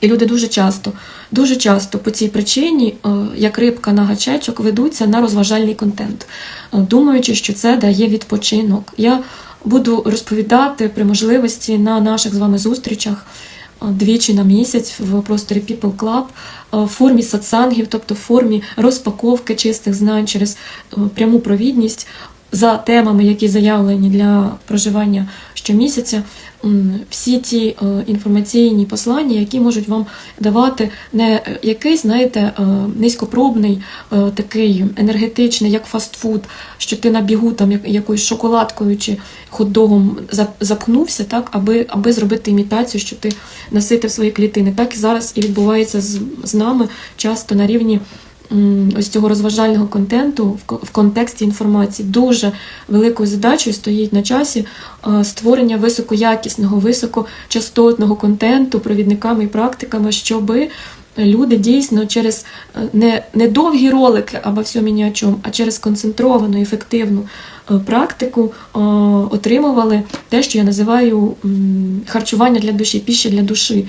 І люди дуже часто, дуже часто по цій причині, е, як рибка на гачечок, ведуться на розважальний контент, е, думаючи, що це дає відпочинок. Я буду розповідати при можливості на наших з вами зустрічах е, двічі на місяць в просторі People Club в формі сатсангів, тобто в формі розпаковки чистих знань через пряму провідність за темами, які заявлені для проживання щомісяця. Всі ті е, інформаційні послання, які можуть вам давати не е, якийсь, знаєте, е, низькопробний, такий енергетичний, як фастфуд, що ти на бігу там якоюсь шоколадкою чи хот-догом зап- так, аби, аби зробити імітацію, що ти наситив свої клітини. Так і зараз і відбувається з, нами часто на рівні ось цього розважального контенту в контексті інформації. Дуже великою задачею стоїть на часі е, створення високоякісного, високочастотного контенту провідниками і практиками, щоби люди дійсно через е, не, не довгі ролики або всьому ні о чому, а через концентровану, ефективну е, практику отримували те, що я називаю харчування для душі, піща для душі.